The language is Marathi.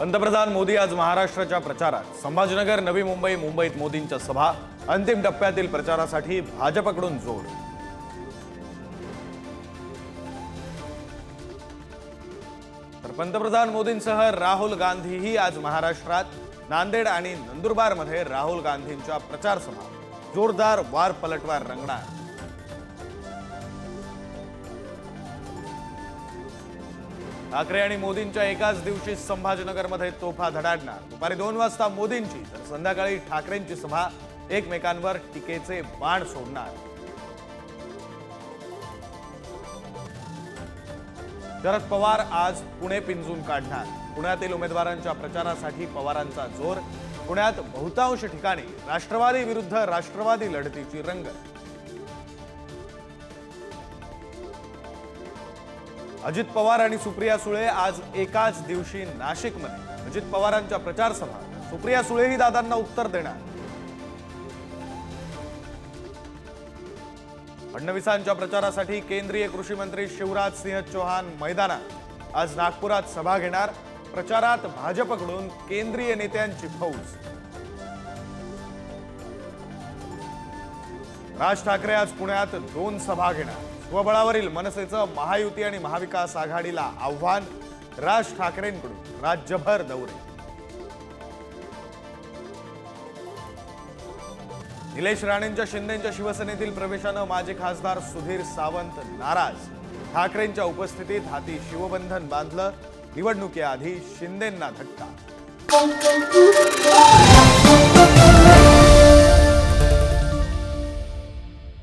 पंतप्रधान मोदी आज महाराष्ट्राच्या प्रचारात. संभाजीनगर नवी मुंबई मुंबईत मोदींच्या सभा. अंतिम टप्प्यातील प्रचारासाठी भाजपकडून जोड तर पंतप्रधान मोदींसह राहुल गांधीही आज महाराष्ट्रात. नांदेड आणि नंदुरबारमध्ये राहुल गांधींच्या प्रचारसभा. जोरदार वार पलटवार रंगणार. ठाकरे आणि मोदींच्या एकाच दिवशी संभाजीनगरमध्ये तोफा धडाडणार. दुपारी दोन वाजता मोदींची तर संध्याकाळी ठाकरेंची सभा एकमेकांवर टीकेचे बाण सोडणार. शरद पवार आज पुणे पिंजून काढणार. पुण्यातील उमेदवारांच्या प्रचारासाठी पवारांचा जोर पुण्यात बहुतांश ठिकाणी राष्ट्रवादी विरुद्ध राष्ट्रवादी लढतीची रंगत. अजित पवार आणि सुप्रिया सुळे आज एकाच दिवशी नाशिकमध्ये. अजित पवारांच्या प्रचार सभा सुप्रिया सुळेही दादांना उत्तर देणार. फडणवीसांच्या प्रचारासाठी केंद्रीय कृषी मंत्री शिवराज सिंह चौहान मैदानात. आज नागपुरात सभा घेणार. प्रचारात भाजपकडून केंद्रीय नेत्यांची फौज. राज ठाकरे आज पुण्यात दोन सभा घेणार. स्वबळावरील मनसेचं महायुती आणि महाविकास आघाडीला आव्हान राज ठाकरेंकडून. राज्यभर दौरे. निलेश राणेंच्या शिंदेच्या शिवसेनेतील प्रवेशानं माजी खासदार सुधीर सावंत नाराज. ठाकरेंच्या उपस्थितीत हाती शिवबंधन बांधलं. निवडणुकीआधी शिंदेंना धक्का.